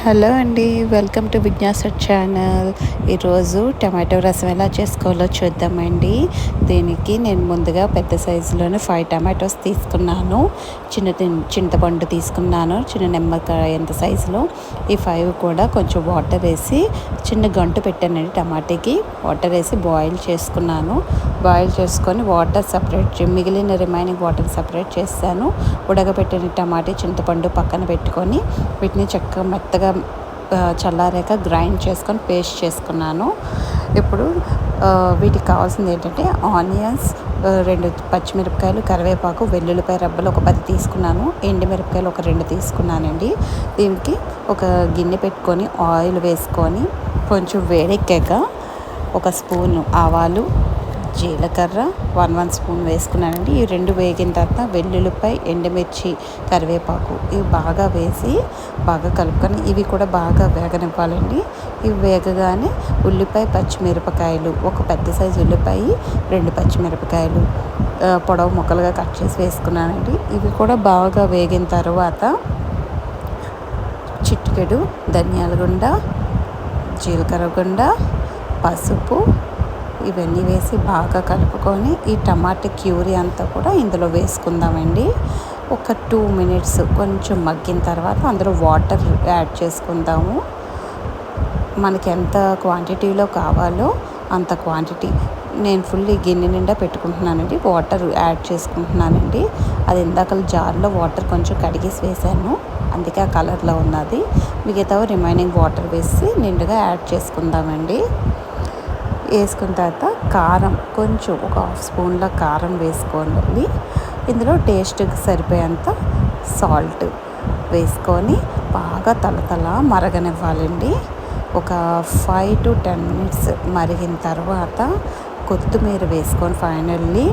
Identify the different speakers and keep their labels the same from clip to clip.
Speaker 1: Hello అండి welcome to విజ్ఞాస channel. ఈరోజు tomato rasam ఎలా చేసుకోవాలో చూద్దామండి. దీనికి నేను ముందుగా పెద్ద సైజులోనే ఫైవ్ టమాటోస్ తీసుకున్నాను. చిన్న చింతపండు తీసుకున్నాను చిన్న నిమ్మకాయ ఎంత సైజులో. ఈ ఫైవ్ కూడా కొంచెం వాటర్ వేసి చిన్న గంటు పెట్టానండి టమాటాకి. వాటర్ వేసి బాయిల్ చేసుకున్నాను. బాయిల్ చేసుకొని వాటర్ సపరేట్ మిగిలిన రిమైనింగ్ వాటర్ సపరేట్ చేస్తాను. ఉడకబెట్టిన టమాటా చింతపండు పక్కన పెట్టుకొని వీటిని చక్కగా మెత్తగా చల్లారాక గ్రైండ్ చేసుకొని పేస్ట్ చేసుకున్నాను. ఇప్పుడు వీటికి కావాల్సింది ఏంటంటే ఆనియన్స్ రెండు పచ్చిమిరపకాయలు కరివేపాకు వెల్లుల్లిపాయ రబ్బలు ఒక పది తీసుకున్నాను. ఎండుమిరపకాయలు ఒక రెండు తీసుకున్నానండి. దీనికి ఒక గిన్నె పెట్టుకొని ఆయిల్ వేసుకొని కొంచెం వేడెక్కాక ఒక స్పూన్ ఆవాలు జీలకర్ర వన్ వన్ స్పూన్ వేసుకున్నానండి. ఈ రెండు వేగిన తర్వాత వెల్లుల్లిపాయ ఎండుమిర్చి కరివేపాకు ఇవి బాగా వేసి బాగా కలుపుకొని ఇవి కూడా బాగా వేగనివ్వాలండి. ఇవి వేగగానే ఉల్లిపాయ పచ్చిమిరపకాయలు ఒక పెద్ద సైజు ఉల్లిపాయ రెండు పచ్చిమిరపకాయలు పొడవు ముక్కలుగా కట్ చేసి వేసుకున్నానండి. ఇవి కూడా బాగా వేగిన తర్వాత చిటికెడు ధనియాల గుండ జీలకర్ర గుండ పసుపు ఇవన్నీ వేసి బాగా కలుపుకొని ఈ టమాటా క్యూరీ అంతా కూడా ఇందులో వేసుకుందామండి. ఒక టూ మినిట్స్ కొంచెం మగ్గిన తర్వాత అందులో వాటర్ యాడ్ చేసుకుందాము. మనకి ఎంత క్వాంటిటీలో కావాలో అంత క్వాంటిటీ. నేను ఫుల్ గిన్నె నిండా పెట్టుకుంటున్నానండి. వాటర్ యాడ్ చేసుకుంటున్నానండి. అది ఇందాక జార్లో వాటర్ కొంచెం కడిగేసి వేసాను. అందుకే ఆ కలర్లో ఉన్నది. మిగతా రిమైనింగ్ వాటర్ వేసి నిండుగా యాడ్ చేసుకుందామండి. వేసుకున్న తర్వాత కారం కొంచెం ఒక హాఫ్ స్పూన్ల కారం వేసుకోండి. ఇందులో టేస్ట్కి సరిపోయేంత సాల్ట్ వేసుకొని బాగా తలతల మరగనివ్వాలండి. ఒక ఫైవ్ టు టెన్ మినిట్స్ మరిగిన తర్వాత కొత్తిమీర వేసుకొని ఫైనల్లీ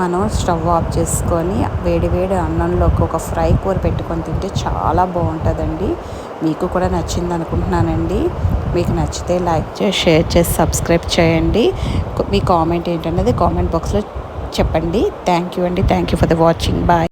Speaker 1: మనం స్టవ్ ఆఫ్ చేసుకొని వేడి వేడి అన్నంలోకి ఒక ఫ్రై కూర పెట్టుకొని తింటే చాలా బాగుంటుందండి. మీకు కూడా నచ్చింది అనుకుంటున్నానండి మీకు నచ్చితే లైక్ చేసి షేర్ చేసి సబ్స్క్రైబ్ చేయండి. మీ కామెంట్ ఏంటన్నది కామెంట్ బాక్స్లో చెప్పండి. థ్యాంక్ యూ అండి. Thank you for the watching. Bye.